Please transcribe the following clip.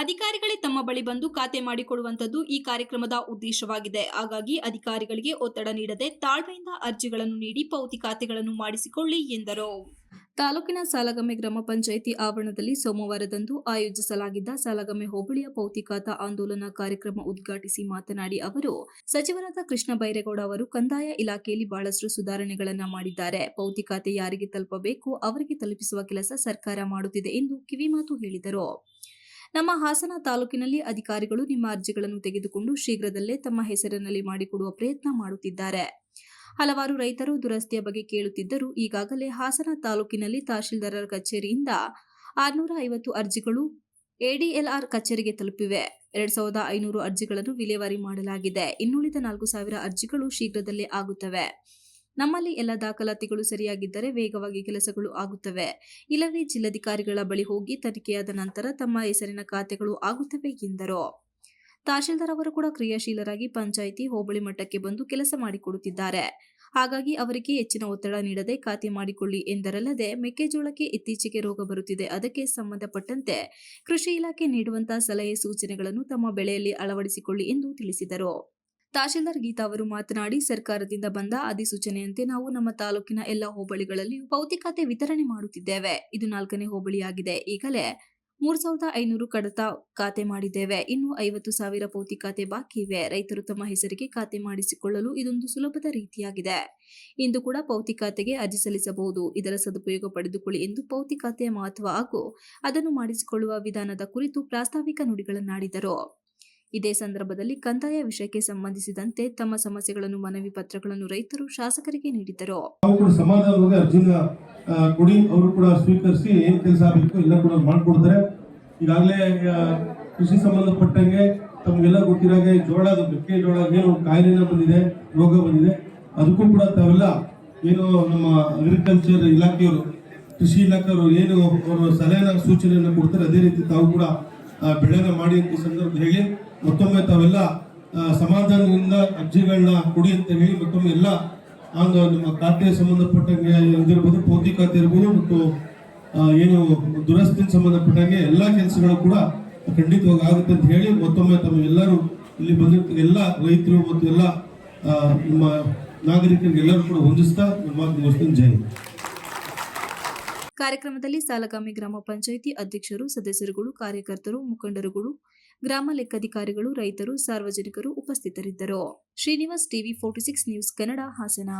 ಅಧಿಕಾರಿಗಳೇ ತಮ್ಮ ಬಳಿ ಬಂದು ಖಾತೆ ಮಾಡಿಕೊಡುವಂತದ್ದು ಈ ಕಾರ್ಯಕ್ರಮದ ಉದ್ದೇಶವಾಗಿದೆ. ಹಾಗಾಗಿ ಅಧಿಕಾರಿಗಳಿಗೆ ಒತ್ತಡ ನೀಡದೆ ತಾಳ್ಮೆಯಿಂದ ಅರ್ಜಿಗಳನ್ನು ನೀಡಿ ಪೌತಿ ಖಾತೆಗಳನ್ನು ಮಾಡಿಸಿಕೊಳ್ಳಿ ಎಂದರು. ತಾಲೂಕಿನ ಸಾಲಗಮ್ಮೆ ಗ್ರಾಮ ಪಂಚಾಯಿತಿ ಆವರಣದಲ್ಲಿ ಸೋಮವಾರದಂದು ಆಯೋಜಿಸಲಾಗಿದ್ದ ಸಾಲಗಮ್ಮೆ ಹೋಬಳಿಯ ಪೌತಿ ಖಾತಾ ಆಂದೋಲನ ಕಾರ್ಯಕ್ರಮ ಉದ್ಘಾಟಿಸಿ ಮಾತನಾಡಿ ಅವರು, ಸಚಿವರಾದ ಕೃಷ್ಣ ಬೈರೇಗೌಡ ಅವರು ಕಂದಾಯ ಇಲಾಖೆಯಲ್ಲಿ ಬಹಳಷ್ಟು ಸುಧಾರಣೆಗಳನ್ನು ಮಾಡಿದ್ದಾರೆ. ಪೌತಿ ಖಾತೆ ಯಾರಿಗೆ ತಲುಪಬೇಕು, ಅವರಿಗೆ ತಲುಪಿಸುವ ಕೆಲಸ ಸರ್ಕಾರ ಮಾಡುತ್ತಿದೆ ಎಂದು ಕಿವಿಮಾತು ಹೇಳಿದರು. ನಮ್ಮ ಹಾಸನ ತಾಲೂಕಿನಲ್ಲಿ ಅಧಿಕಾರಿಗಳು ನಿಮ್ಮ ಅರ್ಜಿಗಳನ್ನು ತೆಗೆದುಕೊಂಡು ಶೀಘ್ರದಲ್ಲೇ ತಮ್ಮ ಹೆಸರಿನಲ್ಲಿ ಮಾಡಿಕೊಡುವ ಪ್ರಯತ್ನ ಮಾಡುತ್ತಿದ್ದಾರೆ. ಹಲವಾರು ರೈತರು ದುರಸ್ತಿಯ ಬಗ್ಗೆ ಕೇಳುತ್ತಿದ್ದರು ಈಗಾಗಲೇ ಹಾಸನ ತಾಲೂಕಿನಲ್ಲಿ ತಹಶೀಲ್ದಾರರ ಕಚೇರಿಯಿಂದ ಆರುನೂರ ಐವತ್ತು ಅರ್ಜಿಗಳು ಎಡಿಎಲ್ಆರ್ ಕಚೇರಿಗೆ ತಲುಪಿವೆ. ಎರಡ್ ಸಾವಿರದ ಐನೂರು ಅರ್ಜಿಗಳನ್ನು ವಿಲೇವಾರಿ ಮಾಡಲಾಗಿದೆ. ಇನ್ನುಳಿದ ನಾಲ್ಕು ಸಾವಿರ ಅರ್ಜಿಗಳು ಶೀಘ್ರದಲ್ಲೇ ಆಗುತ್ತವೆ. ನಮ್ಮಲ್ಲಿ ಎಲ್ಲ ದಾಖಲಾತಿಗಳು ಸರಿಯಾಗಿದ್ದರೆ ವೇಗವಾಗಿ ಕೆಲಸಗಳು ಆಗುತ್ತವೆ. ಇಲ್ಲವೇ ಜಿಲ್ಲಾಧಿಕಾರಿಗಳ ಬಳಿ ಹೋಗಿ ತನಿಖೆಯಾದ ನಂತರ ತಮ್ಮ ಹೆಸರಿನ ಖಾತೆಗಳು ಆಗುತ್ತವೆ ಎಂದರು. ತಹಶೀಲ್ದಾರ್ ಅವರು ಕೂಡ ಕ್ರಿಯಾಶೀಲರಾಗಿ ಪಂಚಾಯಿತಿ ಹೋಬಳಿ ಮಟ್ಟಕ್ಕೆ ಬಂದು ಕೆಲಸ ಮಾಡಿಕೊಡುತ್ತಿದ್ದಾರೆ. ಹಾಗಾಗಿ ಅವರಿಗೆ ಹೆಚ್ಚಿನ ಒತ್ತಡ ನೀಡದೆ ಖಾತೆ ಮಾಡಿಕೊಳ್ಳಿ ಎಂದರಲ್ಲದೆ ಮೆಕ್ಕೆಜೋಳಕ್ಕೆ ಇತ್ತೀಚೆಗೆ ರೋಗ ಬರುತ್ತಿದೆ. ಅದಕ್ಕೆ ಸಂಬಂಧಪಟ್ಟಂತೆ ಕೃಷಿ ಇಲಾಖೆ ನೀಡುವಂತಹ ಸಲಹೆ ಸೂಚನೆಗಳನ್ನು ತಮ್ಮ ಬೆಳೆಯಲ್ಲಿ ಅಳವಡಿಸಿಕೊಳ್ಳಿ ಎಂದು ತಿಳಿಸಿದರು. ತಹಶೀಲ್ದಾರ್ ಗೀತಾ ಅವರು ಮಾತನಾಡಿ, ಸರ್ಕಾರದಿಂದ ಬಂದ ಅಧಿಸೂಚನೆಯಂತೆ ನಾವು ನಮ್ಮ ತಾಲೂಕಿನ ಎಲ್ಲ ಹೋಬಳಿಗಳಲ್ಲಿ ಖಾತೆ ವಿತರಣೆ ಮಾಡುತ್ತಿದ್ದೇವೆ. ಇದು ನಾಲ್ಕನೇ ಹೋಬಳಿಯಾಗಿದೆ. ಈಗಲೇ ಮೂರ್ ಸಾವಿರದ ಐನೂರು ಕಡತ ಖಾತೆ ಮಾಡಿದ್ದೇವೆ. ಇನ್ನು ಐವತ್ತು ಸಾವಿರ ಪೌತಿ ಖಾತೆ ಬಾಕಿ ಇವೆ. ರೈತರು ತಮ್ಮ ಹೆಸರಿಗೆ ಖಾತೆ ಮಾಡಿಸಿಕೊಳ್ಳಲು ಇದೊಂದು ಸುಲಭದ ರೀತಿಯಾಗಿದೆ. ಇಂದು ಕೂಡ ಪೌತಿ ಖಾತೆಗೆ ಅರ್ಜಿ ಸಲ್ಲಿಸಬಹುದು. ಇದರ ಸದುಪಯೋಗ ಪಡೆದುಕೊಳ್ಳಿ ಎಂದು ಪೌತಿ ಖಾತೆಯ ಮಹತ್ವ ಹಾಗೂ ಅದನ್ನು ಮಾಡಿಸಿಕೊಳ್ಳುವ ವಿಧಾನದ ಕುರಿತು ಪ್ರಾಸ್ತಾವಿಕ ನುಡಿಗಳನ್ನಾಡಿದರು. ಇದೇ ಸಂದರ್ಭದಲ್ಲಿ ಕಂದಾಯ ವಿಷಯಕ್ಕೆ ಸಂಬಂಧಿಸಿದಂತೆ ತಮ್ಮ ಸಮಸ್ಯೆಗಳನ್ನು ಮನವಿ ಪತ್ರಗಳನ್ನು ರೈತರು, ಶಾಸಕರಿಗೆ ನೀಡಿದ್ದರು. ಕೂಡ ಅವರು ಕೂಡ ಸ್ವೀಕರಿಸಿ ಏನ್ ಕೆಲಸ ಆಗಬೇಕು ಎಲ್ಲ ಕೂಡ ಮಾಡಿಕೊಡ್ತಾರೆ. ಈಗಾಗಲೇ ಕೃಷಿ ಸಂಬಂಧಪಟ್ಟಂಗೆ ತಮಗೆಲ್ಲ ಗೊತ್ತಿರಾಗೆ ಜೋಳದ ಮೆಕ್ಕೆಜೋಳ ಏನು ಕಾಯಿಲೆ ಬಂದಿದೆ, ರೋಗ ಬಂದಿದೆ. ಅದಕ್ಕೂ ಕೂಡ ತಾವೆಲ್ಲ ಏನು ನಮ್ಮ ಅಗ್ರಿಕಲ್ಚರ್ ಇಲಾಖೆಯವರು, ಕೃಷಿ ಇಲಾಖೆಯವರು ಏನು ಅವರು ಸಲಹೆನ ಸೂಚನೆಯನ್ನು ಕೊಡ್ತಾರೆ, ಅದೇ ರೀತಿ ತಾವು ಕೂಡ ಬೆಳೆನ ಮಾಡಿ ಅಂತ ಸಂದರ್ಭ ಹೇಳಿ. ಮತ್ತೊಮ್ಮೆ ತಾವೆಲ್ಲ ಸಮಾಧಾನದಿಂದ ಅರ್ಜಿಗಳನ್ನ ಕೊಡಿ ಅಂತ ಮತ್ತೊಮ್ಮೆ ಎಲ್ಲ ಒಂದು ನಿಮ್ಮ ಖಾತೆಗೆ ಸಂಬಂಧಪಟ್ಟಂಗೆ ಇದಿರ್ಬೋದು ಪೌತಿ ಖಾತೆ ಇರ್ಬೋದು ಮತ್ತು ಏನು ದುರಸ್ತಿನ ಸಂಬಂಧಪಟ್ಟಂಗೆ ಎಲ್ಲ ಕೆಲಸಗಳು ಕೂಡ ಖಂಡಿತವಾಗಿ ಆಗುತ್ತೆ ಅಂತ ಹೇಳಿ ಮತ್ತೊಮ್ಮೆ ತಮ್ಮ ಎಲ್ಲರೂ ಇಲ್ಲಿ ಬಂದಿರ್ತ ಎಲ್ಲ ರೈತರು ಮತ್ತು ಎಲ್ಲ ನಮ್ಮ ನಾಗರಿಕರಿಗೆ ಎಲ್ಲರೂ ಕೂಡ ಹೊಂದಿಸ್ತಾ ನಮ್ಮ ಮಾತು ಮುಗಿಸ್ತೀನಿ ಜೈ ಹಿಂದ್. ಕಾರ್ಯಕ್ರಮದಲ್ಲಿ ಸಾಲಗಾಮಿ ಗ್ರಾಮ ಪಂಚಾಯಿತಿ ಅಧ್ಯಕ್ಷರು, ಸದಸ್ಯರುಗಳು, ಕಾರ್ಯಕರ್ತರು, ಮುಖಂಡರುಗಳು, ಗ್ರಾಮ ಲೆಕ್ಕಾಧಿಕಾರಿಗಳು, ರೈತರು, ಸಾರ್ವಜನಿಕರು ಉಪಸ್ಥಿತರಿದ್ದರು. Srinivas TV forty six news Kannada Hassan.